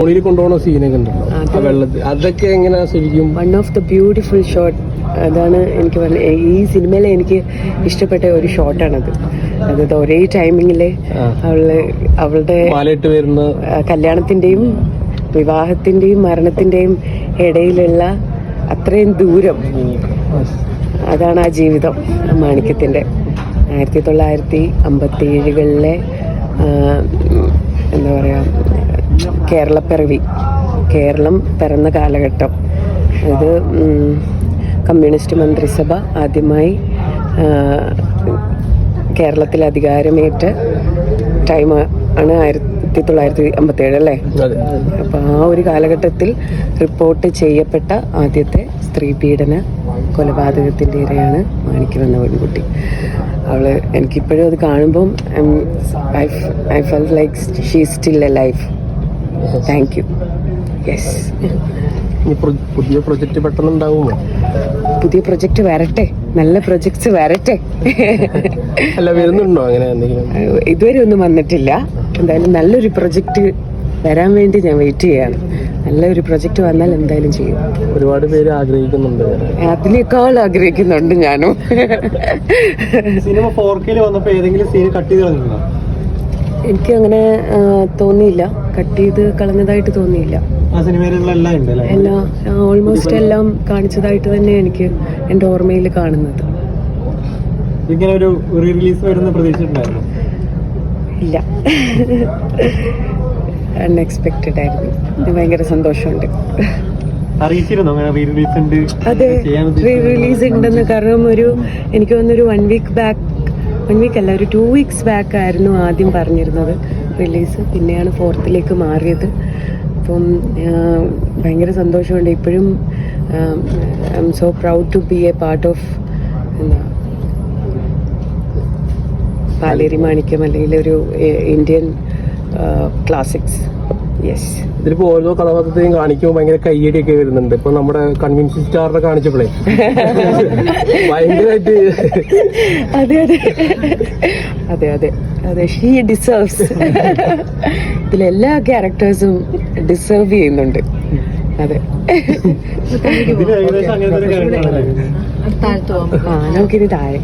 തോണിയിൽ കൊണ്ടുപോകുന്ന സീനൊക്കെ ഉണ്ടല്ലോ. ആ വെള്ളത്തിൽ. അതൊക്കെ എങ്ങനെയാ ശരിക്കും? One of the beautiful shot അതാണ് എനിക്ക് പറഞ്ഞ ഈ സിനിമയിലെ എനിക്ക് ഇഷ്ടപ്പെട്ട ഒരു ഷോട്ടാണത് അതായത് ഒരേ ടൈമിങ്ങിൽ. അവൾ അവളുടെ മാലയിട്ട് വരുന്ന മരണത്തിന്റെയും കല്യാണത്തിന്റെയും വിവാഹത്തിന്റെയും മരണത്തിന്റെയും ഇടയിലുള്ള അത്രയും ദൂരം. അതാണ് ആ ജീവിതം മാണിക്യത്തിന്റെ. ആയിരത്തി തൊള്ളായിരത്തി അമ്പത്തി ഏഴുകളിലെ എന്താ പറയുക കേരളപ്പിറവി കേരളം പിറന്ന കാലഘട്ടം. ഇത് കമ്മ്യൂണിസ്റ്റ് മന്ത്രിസഭ ആദ്യമായി കേരളത്തിൽ അധികാരമേറ്റ ടൈം ആണ് ആയിരത്തി തൊള്ളായിരത്തി അമ്പത്തി ഏഴ് അല്ലേ അപ്പം അപ്പോൾ ആ ഒരു കാലഘട്ടത്തിൽ റിപ്പോർട്ട് ചെയ്യപ്പെട്ട ആദ്യത്തെ സ്ത്രീ പീഡന കൊലപാതകത്തിന്റെ ഇരയാണ് മാണിക്യം എന്ന പെൺകുട്ടി. അവൾ എനിക്കിപ്പോഴും അത് കാണുമ്പം I feel like she still a life thank you yes ഇനി പുതിയ പ്രോജക്റ്റ് പെട്ടെന്ന് ഉണ്ടാവുമോ പുതിയ പ്രൊജക്റ്റ് വരട്ടെ. നല്ല പ്രൊജക്ട്സ് വരട്ടെ. അല്ല വരുന്നുണ്ടോ അങ്ങനെ ഇതുവരെ ഒന്നും വന്നിട്ടില്ല. എന്തായാലും നല്ലൊരു പ്രൊജക്റ്റ് വരാൻ വേണ്ടി ഞാൻ വെയിറ്റ് ചെയ്യാണ്. നല്ലൊരു പ്രൊജക്റ്റ് വന്നാൽ എന്തായാലും ചെയ്യും. ഒരുപാട് പേര് ആഗ്രഹിക്കുന്നുണ്ട്. അതിനേക്കാൾ ആഗ്രഹിക്കുന്നുണ്ട് ഞാനും. സിനിമ ഫോർ കെയിൽ വന്നപ്പോ ഏതെങ്കിലും സീൻ കട്ട് ചെയ്ത് എനിക്ക് അങ്ങനെ തോന്നിയില്ല. കട്ട് ചെയ്ത് കളഞ്ഞതായിട്ട് തോന്നിയില്ല. എല്ലാം ഓൾമോസ്റ്റ് എല്ലാം കാണിച്ചതായിട്ട് തന്നെ എനിക്ക് എന്റെ ഓർമ്മയിൽ കാണുന്നത്. ഇങ്ങനെ ഒരു റിലീസ് വരുന്ന പ്രതീക്ഷിച്ചിട്ടുണ്ടായിരുന്നു. ഇല്ല. അൺഎക്സ്പെക്റ്റഡ് ആയിരുന്നു. ഭയങ്കര സന്തോഷമുണ്ട്. അതെ റീ റിലീസ് ഉണ്ടെന്ന്. കാരണം ഒരു എനിക്ക് തോന്നുന്നൊരു one week back one week അല്ല ഒരു ടു വീക്സ് ബാക്ക് ആയിരുന്നു ആദ്യം പറഞ്ഞിരുന്നത് റിലീസ് പിന്നെയാണ് ഫോർത്തിലേക്ക് മാറിയത്. അപ്പം ഭയങ്കര സന്തോഷമുണ്ട്. ഇപ്പോഴും I'm so proud to be a part of എന്താ പാലേരി മാണിക്യം അല്ലെങ്കിൽ ഒരു ഇന്ത്യൻ ക്ലാസിക്സ് യെസ് ഇതിലിപ്പോ ഓരോ കഥാപാത്രത്തെയും കാണിക്കുമ്പോൾ ഭയങ്കര കയ്യടിയൊക്കെ വരുന്നുണ്ട്. ഇപ്പൊ നമ്മുടെ കൺവിൻസിംഗ് സ്റ്റാറിനെ കാണിച്ചപ്പോഴേ ഭയങ്കരമായിട്ട് അതെ അതെ. അതെ അതെ. അതെ ഷീ ഡിസേർവ്സ് ഇതിലെല്ലാ ക്യാരക്ടേഴ്സും ഡിസേർവ് ചെയ്യുന്നുണ്ട്. അതെ. നമുക്കിനി താഴെ.